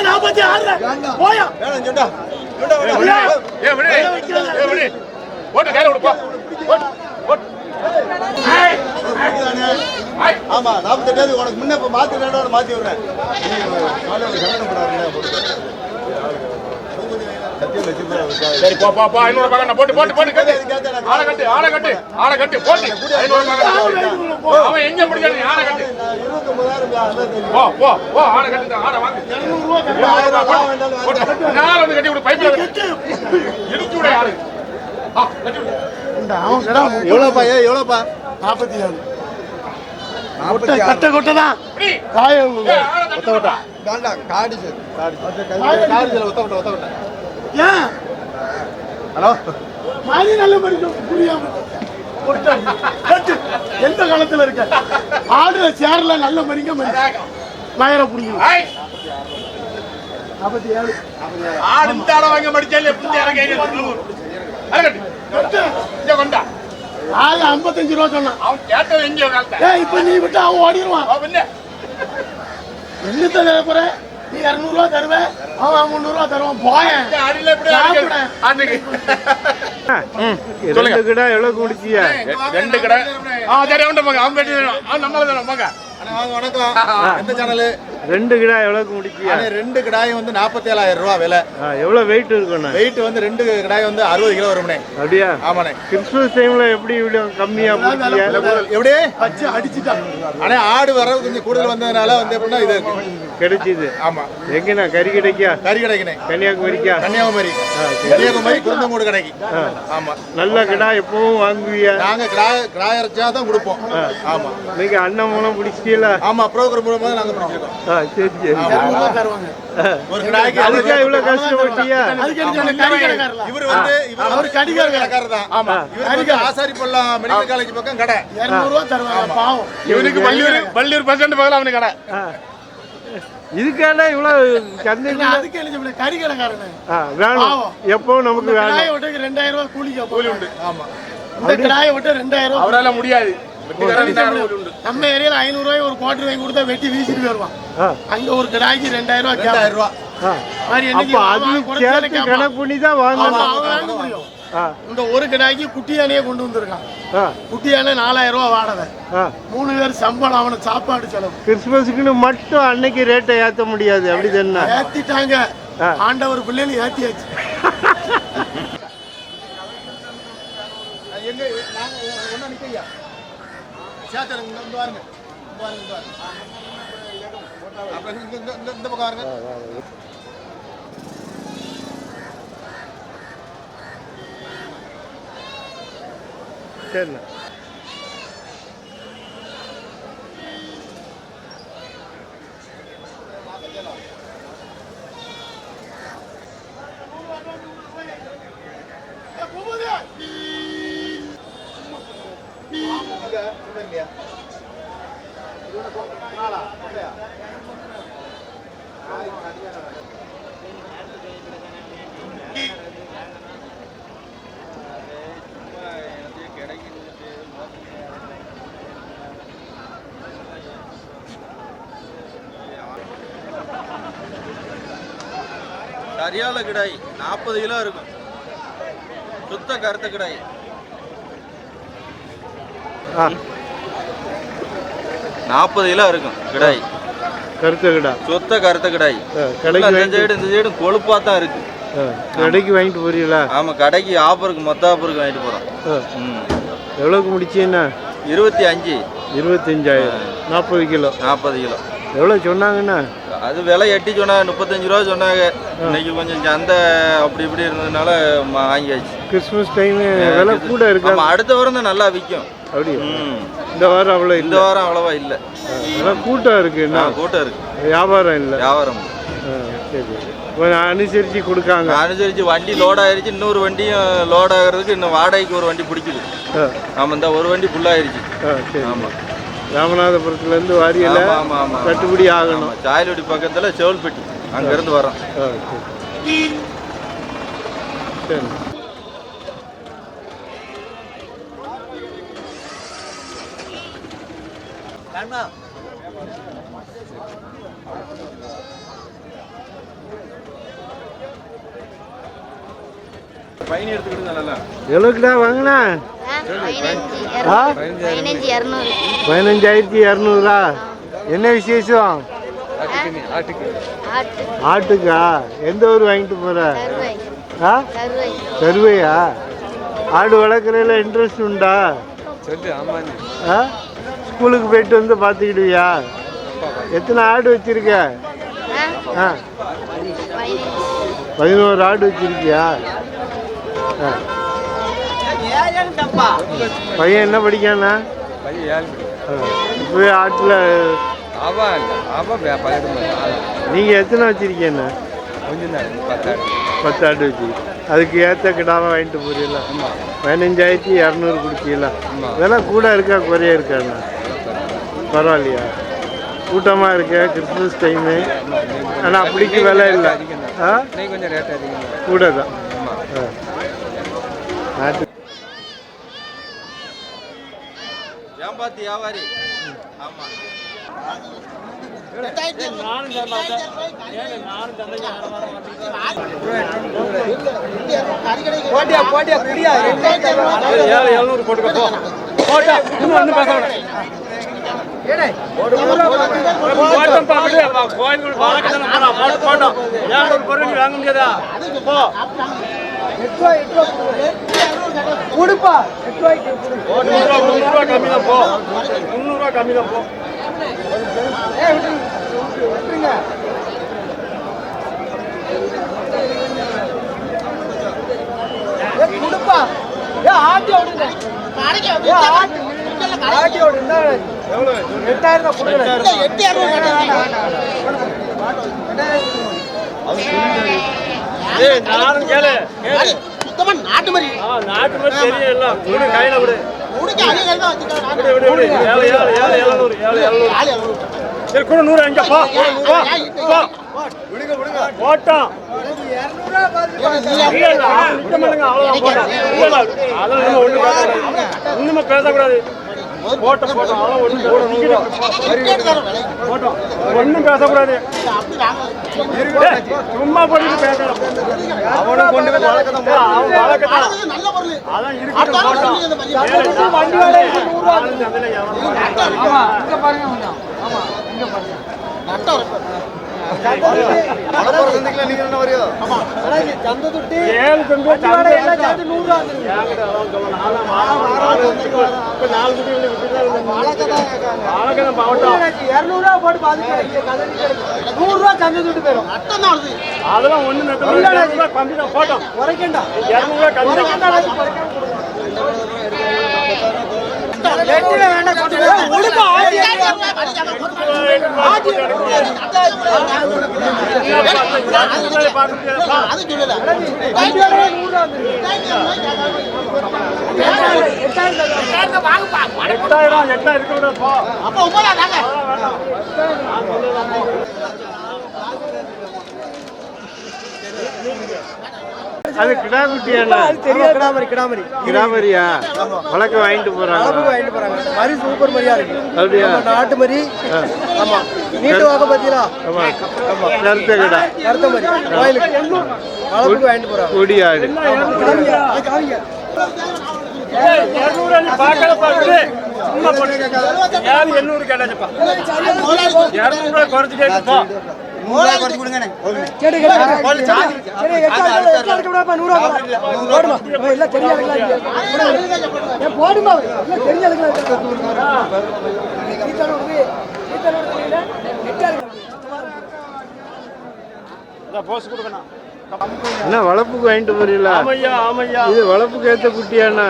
நாற்பத்தி ஆறு போயா. விடு. போட்டு கையில விடு, போ. போட்டு, போட்டு. ஆய். ஆமா நாற்பத்தெட்டாவது உனக்கு முன்ன இப்ப மாத்தி மாத்தி விடுறேன் நீ காலையில கல்யாணம் பண்ணாருங்க போட்டு சத்தியம் வச்சு சரி, போ, போ, போ. ஐநூறு கட்டு. போட்டு, போட்டு, போட்டு, கட்டு. ஆளை கட்டு, ஆளை கட்டு, ஆளை கட்டு, போட்டு. ஐநூறு கட்டு. அவன் எங்க நீ ஆளை கட்டு. இருபத்தி ஒன்பதாயிரம் போ, போ, போ, ஆளை கட்டு, ஆளை வாங்கு. போட்டு. நேரா வந்து கட்டி விடு, கட்டு. இடிச்சு விடு ஆளு. கட்டி எவ்வளோப்பா ஏ எவ்வளோப்பா நாற்பத்தி ஏழு கொட்டை கட்ட கொட்டை தான். காயம் தட்டி விடு. காடி சார் காடி சார் ஒத்த ஏன் ஹலோ? மாதிரி நல்ல மனுஷன் புரியாம. எந்த காலத்துல இருக்க? ஆடுற சேர்ல நல்ல மனுஷன் மயரை பிடிக்கணும். ஆய். நாற்பத்தி ஏழு ஆடு இந்த ஆளை வாங்க மடிச்சாலே கொண்டா. ஆளு ஐம்பத்தஞ்சு ரூபா சொன்னான். அவன் கேட்டது எங்கேயோ காலத்தை ஏய் இப்ப நீ விட்டு அவன் ஓடிடுவான். அவன் என்ன என்னத்த தர போற? நீ இரநூறுவா தருவ அவன் முந்நூறுவா தருவான் போயேன். இந்த அடியில எப்படி சாப்பிட. அன்னைக்கு. ரெண்டு கிடா எவ்வளவு குடிச்சியா? ரெண்டு கடை ஆ சரி அவன்கிட்ட போங்க. அவன் பேட்டி அவன் நம்மள தானே வாங்க. வணக்கம். எந்த சேனலு ரெண்டு கிடா எவ்வளவு குடிச்சியா அண்ணே ரெண்டு கிடாயும் வந்து நாற்பத்தி ஏழாயிரம் ரூபா விலை. ஆ, எவ்வளவு வெயிட் இருக்குண்ணா வெயிட் வந்து ரெண்டு கிடாய் வந்து அறுபது கிலோ வரும்ண்ணே. அப்படியா? ஆமாண்ணே. கிறிஸ்துமஸ் டைம்ல எப்படி இவ்வளவு கம்மியா குடிச்சியா எப்படி? வச்சு அடிச்சுட்டான் அண்ணே ஆடு வரவு கொஞ்சம் கூடுதல் வந்ததுனால வந்து எப்படின்னா இது கிடைச்சிது. ஆமா. எங்கண்ணா கறி கிடைக்கா கறி கடைக்குண்ணே கன்னியாகுமரிக்கா கன்னியாகுமரி கன்னியாகுமரி குருந்தமூடு கடைக்கு. ஆமா. நல்ல கிடா எப்பவும் வாங்குவியா? நாங்க கிராய கிராய இறைச்சா தான் கொடுப்போம். ஆமா. நீங்க அண்ணன் மூலம் பிடிச்சிட்டீங்களா ஆமா ப்ரோக்ராம் மூலமா நாங்க பிடிச்சிருக்கோம் சரி அதுக்கா இவ்வளவு கஷ்டப்பட்டியா இவர் வந்து அவர் தான் ஆமா. ஆசாரி பள்ளம் மெடிக்கல் காலேஜ் பக்கம் கடை இரநூறுவா தருவாங்க பாவம். இவனுக்கு பள்ளியூர் பள்ளியூர் பஸ் ஸ்டாண்ட் அவனுக்கு கடை. இதுக்கான இவ்வளவு சந்தைக்கு அதுக்கு என்ன கறிக்கடைக்காரனு. வேணும். பாவம். எப்பவும் நமக்கு வேணும். ரெண்டாயிரம் ரூபாய் கூலிக்கு கூலி உண்டு. ஆமா. இந்த கிடாயை விட்டு ரெண்டாயிரம் ரூபாய் அவரால முடியாது. நம்ம ஏரியால ஐநூறு ரூபாய் ஒரு குவார்டர் வாங்கி கொடுத்தா வெட்டி வீசிட்டு போயிருவான். அங்க ஒரு கிடாய்க்கு ரெண்டாயிரம் ரூபாய். ரெண்டாயிரம் ரூபா. ஆ. மாதிரி என்னைக்கு அப்ப அவன் அது குறைச்சாலே சேர்த்து கேட்பான். கணக்கு பண்ணி தான் ஆமா, வாங்கணும் அவன் வாங்க முடியும். ஆ, இந்த ஒரு கிடாய்க்கு குட்டி யானையே கொண்டு வந்திருக்கான். குட்டி யானை நாலாயிரம் ரூபாய் வாடகை. மூணு பேர் சம்பளம் அவனுக்கு சாப்பாடு செலவு. கிறிஸ்துமஸுக்குன்னு மட்டும் அன்னைக்கு ரேட்டை ஏத்த முடியாது. அப்படி தானே ஏத்திட்டாங்க. ஆண்டவர் பிள்ளைகள் ஏத்தியாச்சு. எங்க நாங்க ஒண்ணா நிக்கையா சேத்தர் இங்க வந்து வாருங்க இங்க வாருங்க இங்க வாருங்க அப்புறம் இந்த- இந்த பக்கம் வாருங்க சரிண்ணா. சரியான கிடாய் நாற்பது கிலோ இருக்கும். சுத்த கருத்த கிடாய் நாற்பது கிலோ இருக்கும். கிடாய். கருத்த கிடா. சுத்த கருத்த கிடாய். கடைக்கு இந்த சைடு இந்த சைடு கொழுப்பா தான் இருக்கு. கடைக்கு வாங்கிட்டு போறீங்களா? ஆமா கடைக்கு ஆஃபருக்கு மொத்த ஆஃபருக்கு வாங்கிட்டு போறோம். ஆ, ம். எவ்வளோக்கு முடிச்சீங்கன்னா இருபத்தி அஞ்சு. இருபத்தஞ்சாயிரம். நாற்பது கிலோ. நாற்பது கிலோ. எவ்வளோ சொன்னாங்கண்ணா அது விலை எட்டி சொன்னாங்க முப்பத்தஞ்சு ரூபா சொன்னாங்க. இன்னைக்கு கொஞ்சம் சந்தை அப்படி இப்படி இருந்ததுனால வாங்கியாச்சு. கிறிஸ்மஸ் டைம் விலை கூட இருக்கா? அடுத்த வாரம் தான் நல்லா விற்கும். அப்படியா? இந்த வாரம் அவ்வளோ இந்த வாரம் அவ்வளவா இல்லை. அதான் கூட்டம் இருக்கு என்ன? கூட்டம் இருக்கு. வியாபாரம் இல்லை. வியாபாரம். சரி அனுசரித்து கொடுக்காங்க. அனுசரிச்சு வண்டி லோட் ஆயிருச்சு இன்னொரு வண்டியும் லோட் ஆகிறதுக்கு இன்னும் வாடகைக்கு ஒரு வண்டி பிடிக்குது. ஆ. ஆமா இந்த ஒரு வண்டி ஃபுல் ஆயிருச்சு. ஆ சரி ஆமா. ராமநாதபுரத்துலேருந்து வாரியல கட்டுப்படி ஆகணும். ஆமா சாயல்வடி பக்கத்துல செவல்பட்டி அங்க இருந்து வரோம் சரி. நல்லா. எவ்வளோக்குடா வாங்கினா? பதினஞ்சாயிரத்தி இரநூறா என்ன விசேஷம்? ஆட்டு. ஆட்டுக்கா? எந்த ஊர் வாங்கிட்டு போற? ஆ? கருவை கருவையா? ஆடு வளர்க்குறதுல இன்ட்ரெஸ்ட் உண்டா? ஆ? ஸ்கூலுக்கு போயிட்டு வந்து பார்த்துக்கிடுவியா? எத்தனை ஆடு வச்சிருக்க? ஆ. பதினோரு ஆடு வச்சிருக்கியா? ஆ. பையன் என்ன படிக்கானா? இப்போவே ஆட்டில் நீங்கள் எத்தனை வச்சிருக்கீங்கண்ணா பத்து ஆடு வச்சிருக்கீங்க. அதுக்கு ஏற்ற கிடாவை வாங்கிட்டு போறீங்களா? பதினஞ்சாயிரத்தி இரநூறு கொடுத்தீங்களா? இதெல்லாம் கூட இருக்கா குறைய இருக்காண்ணா பரவாயில்லையா? கூட்டமாக இருக்க கிறிஸ்மஸ் டைமு ஆனால் அப்படிக்கு விலை இல்லை. ஆ? கொஞ்சம் ரேட் அதிகம் கூட தான் ஆ. நாட்டு ஏம்பாத்தி வியாபாரி ஆமாம் சுத்தமா நாட்டு மாதிரி உடுக்க அணிகள் தான் ஒண்ணுமே பேசக்கூடாது போட்டோம் போட்டோம் அதெல்லாம் ஒண்ணும் ஒன்றும் பேசக்கூடாது ஏய், சும்மா போட்டு பேசலாம் அவனும் கொண்டு போய் வளர்க்கதான் அவன் வளர்க்கத்தான் நல்ல பொருள் அதான் இருக்கட்டும் போட்டோம் வண்டி ஏழு பெண்கள் சந்தை நூறு நாலு குட்டி வந்து விட்டுதான் வளர்க்கதான் பாவட்டம் இரநூறுவா போட்டு பாத்துக்க நூறுரூவா சந்தை துட்டு போயிடும் நட்டம் தான் வருது அதெல்லாம் ஒண்ணு நெட்டு கம்மி தான் போட்டோம். இரநூறுவா கம்மி தான் எட்டுல வேண்டாம் உடுப்பா ஆட்டி அது சொல்லல வண்டியோட நூறுரூவா எட்டாயிரம் எட்டா இருக்க விட அப்ப தாங்க அது கிடா குட்டியாண்ணா தெரியாது. கிடாமரி கிடாமரி. கிராமரியா வழக்க வாங்கிட்டு போறாங்க வாங்கிட்டு போறாங்க. மரி சூப்பர் மரியா இருக்கு. அப்படியா? நம்ம நாட்டு மரி ஆமா. நீட்டு வாக்க பத்தியா ஆமா. கருத்த கிடா. கருத்த மரி கோயிலுக்கு. வளர்ப்புக்கு வாங்கிட்டு போறாங்க. கொடி ஆடு பார்க்கல பாக்குது சும்மா எண்ணூறு கேட்டாச்சுப்பா. குறைச்சு கேட்குப்பா கேடு கேடு சரி எட்டா எட்டா இருக்க விடாப்பா நூறுரூவா போடுமா? இல்ல தெரியாதுங்களா ஏன் போடுமா? இல்ல தெரியாதுங்களா என்ன வளர்ப்புக்கு வாங்கிட்டு போறீங்களா? இது வளர்ப்புக்கு ஏத்த குட்டியாண்ணா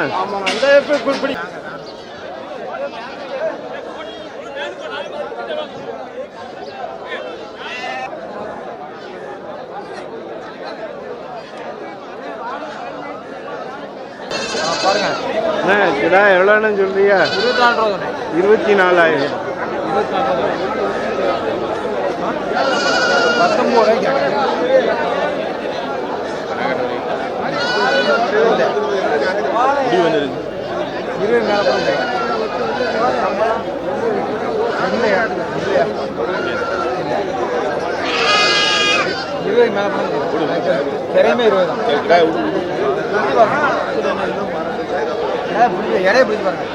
ஆமா அந்த எப்படி குறிப்பிடி என்ன கிடா எவ்வளோன்னு சொல்றியா இருபத்தி நாலாயிரம் முடிவு வந்துருக்கு இடைய பிடிச்சி பாருங்க.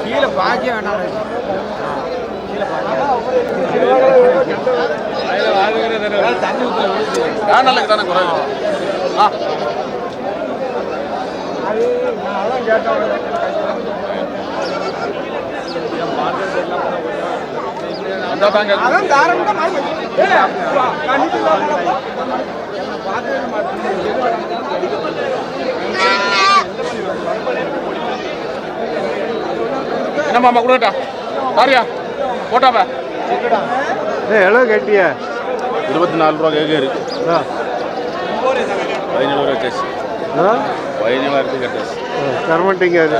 கீழே பாக்கிய வேண்டாம் நான் தானே குறைவு ஆ என்ன மாமா கொடுக்கட்டா சாரியா போட்டாப்பா ஏ எவ்வளோ கேட்டியா? இருபத்தி நாலு ரூபா கேட்காரு பதினேழு ரூபா கேஸ் ஆ? பதினேழாயிரத்து கட்டாச்சு. தரமாட்டேங்க. அது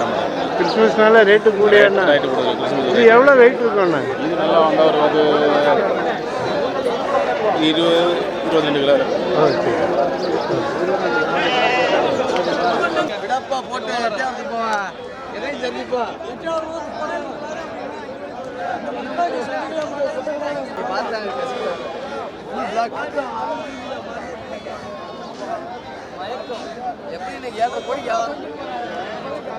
கிறிஸ்மஸ்னால ரேட்டு கூடியாண்ணா ரைட்டு கிறிஸ்மஸ் இது எவ்வளோ வெயிட் இருக்கும்ண்ணா இது நல்லா வந்தால் ஒரு அது இருபது இருபத்தி ரெண்டு கிலோ விடப்பா போட்டு எதையும் தெரிஞ்சுப்பா எப்படி ஏழரை கோடி ஏழரை அவர் கேட்கறது அண்ணா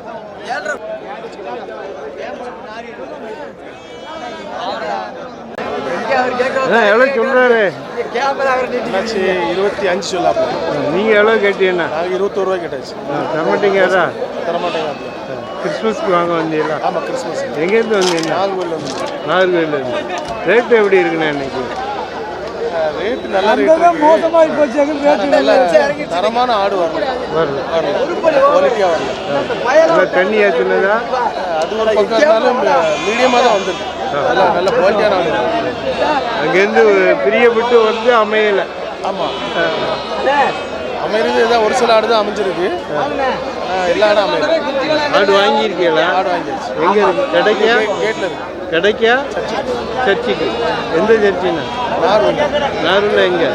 எவ்வளோ சொல்கிறாரு இருபத்தி அஞ்சு சொல்லாப்பா நீங்கள் எவ்வளோ கேட்டீங்கண்ணா நாங்கள் இருபத்தோரு ரூபாய் கேட்டாச்சு. தரமாட்டேங்காரா தரமாட்டேங்க கிறிஸ்மஸ்க்கு வாங்க வந்தீங்களா? ஆமாம் கிறிஸ்மஸ். எங்கேருந்து வந்தீங்க? நாகர்கோவில் நாகர்கோயிலேருந்து ரேட்டு எப்படி இருக்குண்ணா இன்னைக்கு? ரேட்டு நல்ல ரேட் மோசமாகி போச்சு தரமான ஆடு வரல. வரல குவாலிட்டியாக வரல. தண்ணி ஏற்றுனதா அது ஒரு பக்கம் இருந்தாலும் மீடியமாக தான் வந்திருக்கு. நல்ல நல்ல குவாலிட்டியான ஆடு. அங்கேருந்து பிரியப்பட்டு வந்து அமையலை. ஆமாம் அமைகிறது இதான் ஒரு சில ஆடு தான் அமைஞ்சிருக்கு எல்லா ஆடும் அமையுது. ஆடு வாங்கியிருக்கீங்களா? ஆடு வாங்கியாச்சு. எங்கே இருக்கு? கிடைக்கா? கேட்டில் இருக்கு. கிடைக்கா? சர்ச்சுக்கு. எந்த சர்ச்சுண்ணா? நார்வல் நாரூரில் எங்கே?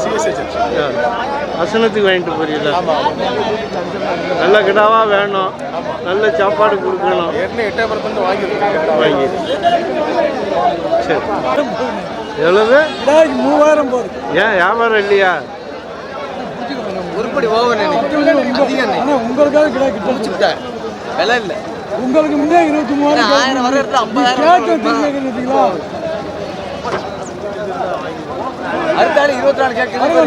CSI church. ஆ. வசனத்துக்கு வாங்கிட்டு போறீங்களா? நல்ல கிடாவா வேணும். நல்ல சாப்பாடு கொடுக்கணும். வந்து வாங்கியிருக்கேன் வாங்கி சரி. எவ்வளவு? மூவாயிரம் போகுது. ஏன் வியாபாரம் இல்லையா? உருப்படி ஓவர் அதிகம் உங்களுக்காக கிடா கிட்ட விலை இல்லை. உங்களுக்கு முன்னே இருபத்தி மூவாயிரம் ஆயிரம் வர இடத்துல ஐம்பதாயிரம் அடுத்த ஆள் இருபத்தி நாலு கேட்குறது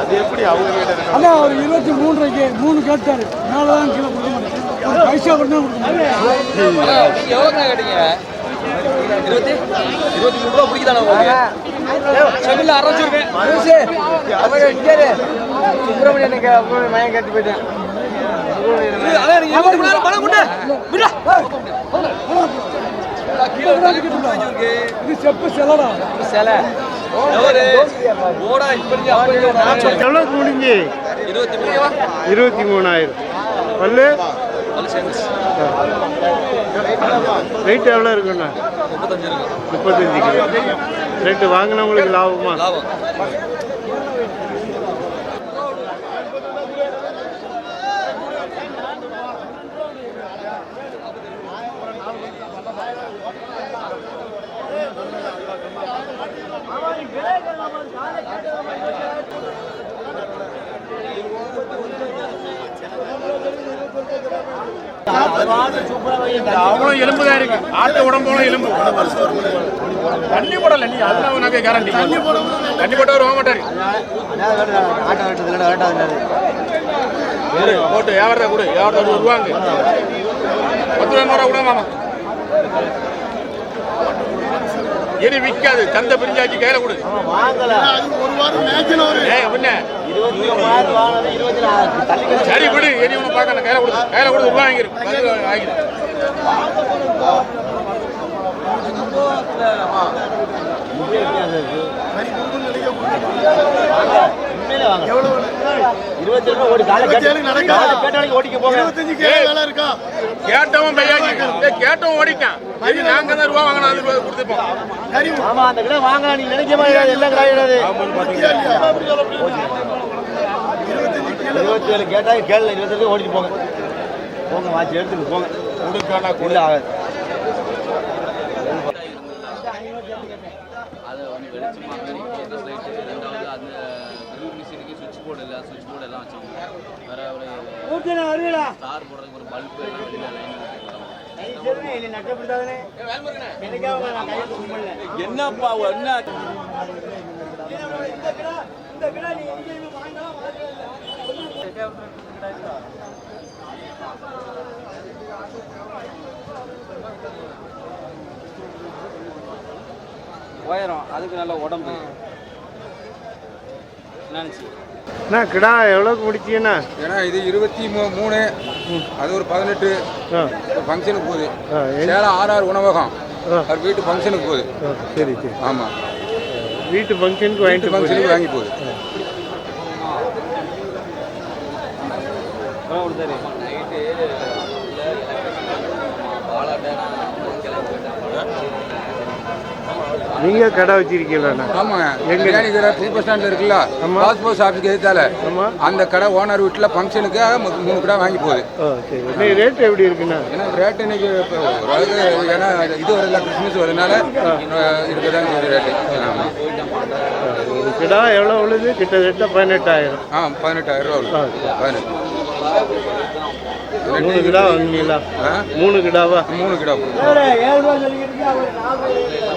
அது எப்படி அவங்க அதான் அவர் இருபத்தி மூன்றரைக்கு மூணு கேட்டாரு. மேலே தான் பைசா கூட எவ்வளோ கேட்டீங்க இருபத்தி இருபத்தி மூணு ரூபா மயம் கட்டி போயிட்டேன் இது செப்பு செலடா சிலை ஓடா முடிஞ்சு இருபத்தி இருபத்தி மூணாயிரம். பல்லு ரேட் எவ்வளோ இருக்குண்ணா? முப்பத்தஞ்சு கிலோ. ரேட்டு வாங்கினவங்களுக்கு லாபமா? லாபம். அவ்வளோ எலும்பு தான் இருக்கு. ஆட்டு உடம்போல எலும்பு. தண்ணி போடல நீ அதெல்லாம் உனக்கு கேரண்டி தண்ணி போட்டவர் வாங்க மாட்டாரு. போட்டு வியாபாரத்தை கொடு வியாபாரத்தை வருவாங்க பத்து ரூபா கூட மாமா இனி விற்காது சந்தை பிரிஞ்சாச்சு கையில கொடு. பின்ன சரி விடு. இனி ஒன்று பார்க்கணும் கையில் கொடுத்து. கையில் கொடுத்து ரூபா வாங்கிரு. வாங்கிரு. கேட்டவன் ஓடிக்கான். நாங்க தான் ரூபா வாங்கினா கொடுத்துருப்போம் ஆமா அந்த கடை வாங்கலாம் நீங்க நினைக்க மாதிரி எல்லாம் கிடையாது. இருபத்தி ஏழு கேட்டா கேள்வி இருபத்தி ஓடிட்டு போங்க. போங்க வாட்சி எடுத்துட்டு போங்க. கொடுக்கானா இல்ல ஆகாது. அதை வந்து வெளிச்சமாக ரெண்டாவது அந்த க்ரில் மிஷினுக்கு சுவிட்ச் போர்டு இல்லை சுவிட்ச் போர்டு எல்லாம் வச்சுருக்கோம் வேற ஒரு ஸ்டார் போடுறதுக்கு ஒரு பல்பு எல்லாம் வெளியில் லைன் என்னப்பா என்ன? உயரம் அதுக்கு நல்ல உடம்பு. நினச்சி அண்ணா கிடா எவ்வளோக்கு முடிச்சீங்கண்ணா ஏன்னா இது இருபத்தி மூணு அது ஒரு பதினெட்டு. ஆ. ஃபங்க்ஷனுக்கு போகுது. சேலம் ஆர்ஆர் உணவகம். அவர் வீட்டு ஃபங்க்ஷனுக்கு போகுது. சரி சரி. ஆமாம் வீட்டு ஃபங்க்ஷனுக்கு வாங்கிட்டு ஃபங்க்ஷனுக்கு வாங்கி போகுது. நீங்கள் கடை வச்சிருக்கீங்களாண்ணா ஆமாங்க. எங்க? கடை புது பஸ் ஸ்டாண்டில் இருக்குல்ல? ஆமா. பாஸ்போர்ட் ஆஃபீஸ்க்கு எதிர்த்தால ஆமா. அந்த கடை ஓனர் வீட்டில் ஃபங்க்ஷனுக்கு மூணு கடை வாங்கி போகுது. ரேட் எப்படி இருக்குண்ணா? ஏன்னா ரேட்டு இன்னைக்கு ஓரளவுக்கு ஏன்னா இது வரல கிறிஸ்மஸ் வரதுனால இருக்குதான் ரேட்டு ஆமாம் ஒரு கிடா எவ்வளோ உழுது கிட்டத்தட்ட பதினெட்டாயிரம். ஆ பதினெட்டாயிரம் ரூபா. பதினெட்டு. மூணு கிடா வாங்கினீங்களா? மூணு கிடாவா? மூணு கிலோ ஏழு ரூபா சொல்லிக்கிட்டு